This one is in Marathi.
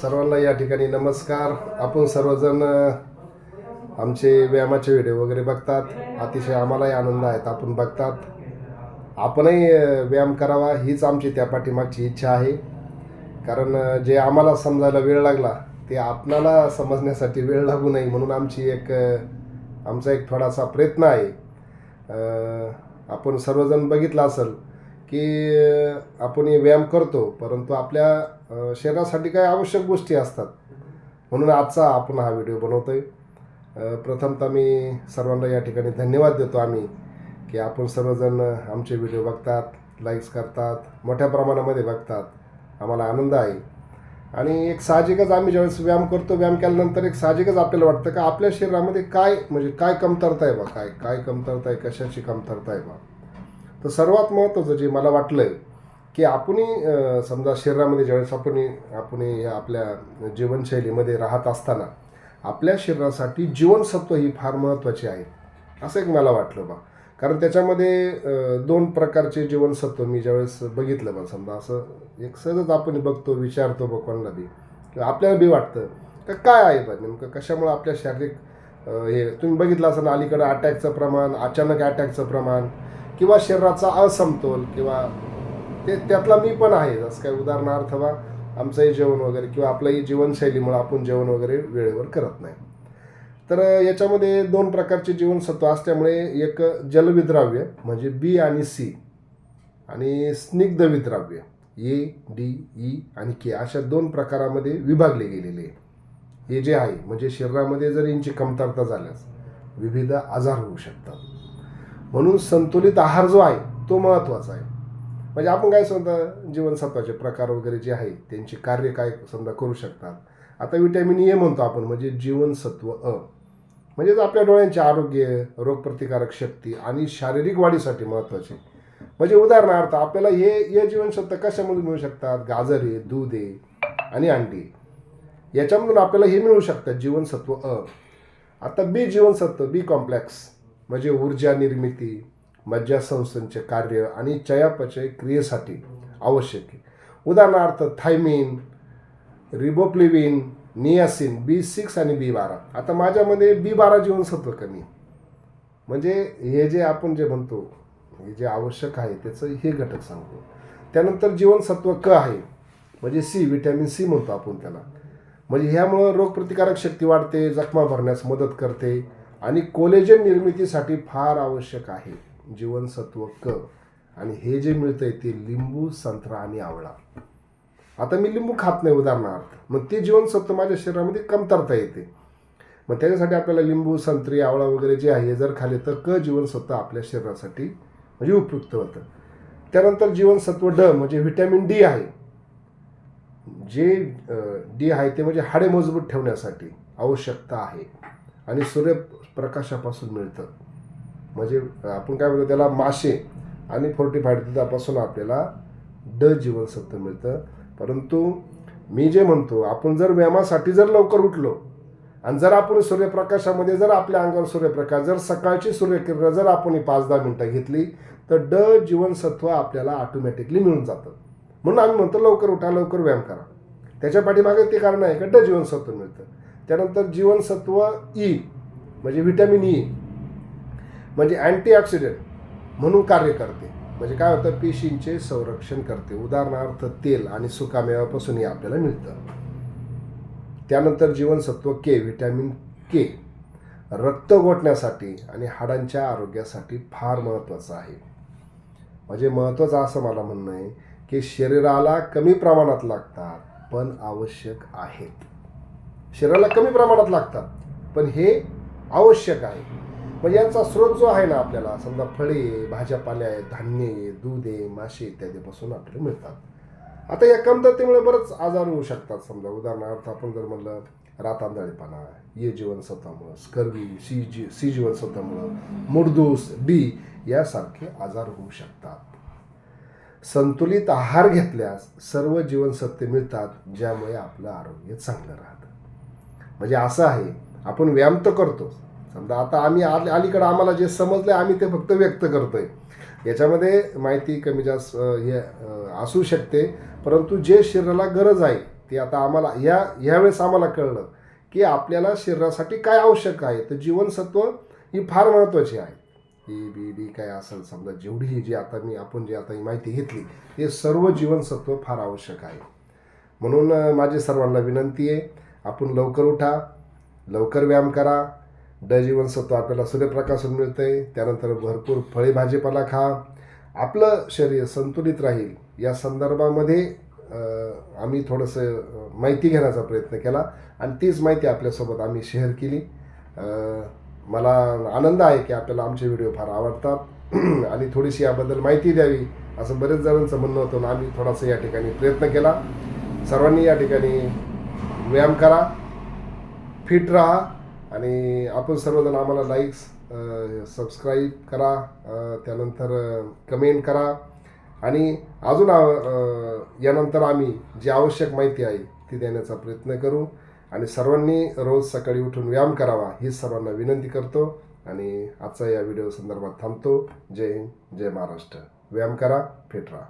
सर्वांना या ठिकाणी नमस्कार. आपण सर्वजण आमचे व्यायामाचे व्हिडिओ वगैरे बघतात. अतिशय आम्हालाही आनंद आहेत आपण बघतात. आपणही व्यायाम करावा हीच आमची त्या पाठीमागची इच्छा आहे. कारण जे आम्हाला समजायला वेळ लागला ते आपणाला समजण्यासाठी वेळ लागू नये म्हणून आमची एक आमचा एक थोडासा प्रयत्न आहे. आपण सर्वजण बघितलं असेल की आपण हे व्यायाम करतो परंतु आपल्या शरीरासाठी काही आवश्यक गोष्टी असतात. म्हणून आजचा आपण हा व्हिडिओ बनवतोय. प्रथमतः मी सर्वांना या ठिकाणी धन्यवाद देतो आम्ही की आपण सर्वजण आमचे व्हिडिओ बघतात लाईक्स करतात मोठ्या प्रमाणामध्ये बघतात. आम्हाला आनंद आहे. आणि एक साहजिकच आम्ही ज्यावेळेस व्यायाम करतो व्यायाम केल्यानंतर एक साहजिकच आपल्याला वाटतं का आपल्या शरीरामध्ये काय म्हणजे काय कमतरता आहे बा काय काय कमतरता आहे कशाची कमतरता आहे बा? तर सर्वात महत्त्वाचं जे मला वाटलं की आपणही समजा शरीरामध्ये ज्यावेळेस आपण आपण या आपल्या जीवनशैलीमध्ये राहत असताना आपल्या शरीरासाठी जीवनसत्व ही फार महत्त्वाची आहेत असं एक मला वाटलं बा. कारण त्याच्यामध्ये दोन प्रकारचे जीवनसत्व मी ज्यावेळेस बघितलं बा समजा असं एक सहजच आपण बघतो विचारतो बघ कोणाला बी किंवा आपल्याला बी वाटतं का काय आहे बा नेमकं कशामुळं आपल्या शारीरिक हे तुम्ही बघितलं असं अलीकडं अटॅकचं प्रमाण अचानक अटॅकचं प्रमाण किंवा शरीराचा असमतोल किंवा ते त्यातला मी पण आहे जसं काय उदाहरणार्थ बा आमचंही जेवण वगैरे किंवा आपल्याही जीवनशैलीमुळे आपण जेवण वगैरे वेळेवर करत नाही. तर याच्यामध्ये दोन प्रकारचे जीवनसत्व असल्यामुळे एक जलविद्राव्य म्हणजे बी आणि सी आणि स्निग्ध विद्राव्य ए डी ई आणि के अशा दोन प्रकारामध्ये विभागले गेलेले आहे हे जे आहे म्हणजे शरीरामध्ये जर यांची कमतरता झाल्यास विविध आजार होऊ शकतात. म्हणून संतुलित आहार जो आहे तो महत्त्वाचा आहे. म्हणजे आपण काय समजा जीवनसत्वाचे प्रकार वगैरे जे आहे त्यांची कार्य काय समजा करू शकतात. आता विटॅमिन ए म्हणतो आपण म्हणजे जीवनसत्व अ. म्हणजेच आपल्या डोळ्यांचे आरोग्य रोगप्रतिकारक शक्ती आणि शारीरिक वाढीसाठी महत्त्वाचे म्हणजे उदाहरणार्थ आपल्याला हे हे जीवनसत्व कशामधून मिळू शकतात? गाजर आहे दूध आहे आणि अंडी. याच्यामधून आपल्याला हे मिळू शकतात जीवनसत्व अ. आता बी जीवनसत्व बी कॉम्प्लेक्स म्हणजे ऊर्जा निर्मिती मज्जासंस्थांचे कार्य आणि चयापचय क्रियेसाठी आवश्यक आहे. उदाहरणार्थ thiamine riboflavin niacin B six आणि बी बारा. आता माझ्यामध्ये बी बारा जीवनसत्व कमी आहे. म्हणजे हे जे आपण जे म्हणतो हे जे आवश्यक आहे त्याचं हे घटक सांगतो. त्यानंतर जीवनसत्व क आहे. म्हणजे सी विटॅमिन सी म्हणतो आपण त्याला. म्हणजे ह्यामुळं रोगप्रतिकारक शक्ती वाढते जखमा भरण्यास मदत करते. आणि कोलेजन निर्मितीसाठी फार आवश्यक आहे. जीवनसत्व क. आणि हे जे मिळतंय ते लिंबू संत्रा आणि आवळा. आता मी लिंबू खात नाही उदाहरणार्थ. मग ते जीवनसत्व माझ्या शरीरामध्ये कमतरता येते. मग त्याच्यासाठी आपल्याला लिंबू संत्री आवळा वगैरे जे आहे जर खाले तर क जीवनसत्व आपल्या शरीरासाठी म्हणजे उपयुक्त होतं. त्यानंतर जीवनसत्व ड म्हणजे व्हिटॅमिन डी आहे. जे डी आहे ते म्हणजे हाडे मजबूत ठेवण्यासाठी आवश्यकता आहे. आणि सूर्यप्रकाशापासून मिळतं. म्हणजे आपण काय म्हणतो त्याला मासे आणि फोर्टीफाईड दुधापासून आपल्याला ड जीवनसत्व मिळतं. परंतु मी जे म्हणतो आपण जर व्यायामासाठी जर लवकर उठलो आणि जर आपण सूर्यप्रकाशामध्ये जर आपल्या अंगावर सूर्यप्रकाश जर सकाळची सूर्यकिरण जर आपण पाच दहा मिनटं घेतली तर ड जीवनसत्व आपल्याला ऑटोमॅटिकली मिळून जातं. म्हणून आम्ही म्हणतो लवकर उठा लवकर व्यायाम करा. त्याच्या पाठीमागे ते कारण आहे का? ड जीवनसत्व मिळतं. त्यानंतर जीवनसत्व ई म्हणजे व्हिटॅमिन ई म्हणजे अँटीऑक्सिडंट म्हणून कार्य करते. म्हणजे काय होतं? पेशींचे संरक्षण करते. उदाहरणार्थ तेल आणि सुकामेवापासूनही आपल्याला मिळतं. त्यानंतर जीवनसत्व के व्हिटॅमिन के रक्त गोठण्यासाठी आणि हाडांच्या आरोग्यासाठी फार महत्त्वाचं आहे. म्हणजे महत्त्वाचं असं मला म्हणणं आहे की शरीराला कमी प्रमाणात लागतात पण आवश्यक आहेत. शरीराला कमी प्रमाणात लागतात. पण हे आवश्यक आहे. मग यांचा स्रोत जो आहे ना आपल्याला समजा फळे भाज्यापाल्या आहे धान्य आहे दूध आहे मासे इत्यादीपासून आपल्याला मिळतात. आता या कमतरतेमुळे बरंच आजार होऊ शकतात. समजा उदाहरणार्थ आपण जर म्हणलं रातांदळेपणा ये जीवनसत्वामुळं स्कर्वी सी जी सी जीवनसत्वामुळं मुडदूस डी यासारखे आजार होऊ शकतात. संतुलित आहार घेतल्यास सर्व जीवनसत्वे मिळतात ज्यामुळे आपलं आरोग्य चांगलं राहतं. म्हणजे असं आहे. आपण व्यायाम तर करतो. समजा आता आम्ही आल अलीकडं आम्हाला जे समजलं आम्ही ते फक्त व्यक्त करतो आहे याच्यामध्ये माहिती कमी जास्त हे असू शकते. परंतु जे शरीराला गरज आहे ते आता आम्हाला ह्या ह्यावेळेस आम्हाला कळलं की आपल्याला शरीरासाठी काय आवश्यक आहे. तर जीवनसत्व ही फार महत्त्वाची आहे. ई बी डी काय असेल समजा जेवढी ही जी आता मी आपण जी आता ही माहिती घेतली हे सर्व जीवनसत्व फार आवश्यक आहे. म्हणून माझी सर्वांना विनंती आहे आपण लवकर उठा लवकर व्यायाम करा. ड जीवनसत्व आपल्याला सूर्यप्रकाशातून मिळतंय. त्यानंतर भरपूर फळे भाजीपाला खा. आपलं शरीर संतुलित राहील. या संदर्भामध्ये आम्ही थोडंसं माहिती घेण्याचा प्रयत्न केला आणि तीच माहिती आपल्यासोबत आम्ही शेअर केली. मला आनंद आहे की आपल्याला आमचे व्हिडिओ फार आवडतात. आणि थोडीशी याबद्दल माहिती द्यावी असं बरेच जणांचं म्हणणं होतं. आणि आम्ही थोडासा या ठिकाणी प्रयत्न केला. सर्वांनी या ठिकाणी व्यायाम करा फिट राहा आणि आपण सर्वजण आम्हाला लाईक्स सबस्क्राईब करा त्यानंतर कमेंट करा. आणि अजून यानंतर आम्ही जी आवश्यक माहिती आहे ती देण्याचा प्रयत्न करू आणि सर्वांनी रोज सकाळी उठून व्यायाम करावा ही सर्वांना विनंती करतो आणि आजचा या व्हिडिओ संदर्भात थांबतो. जय हिंद जय महाराष्ट्र. व्यायाम करा फिट राहा.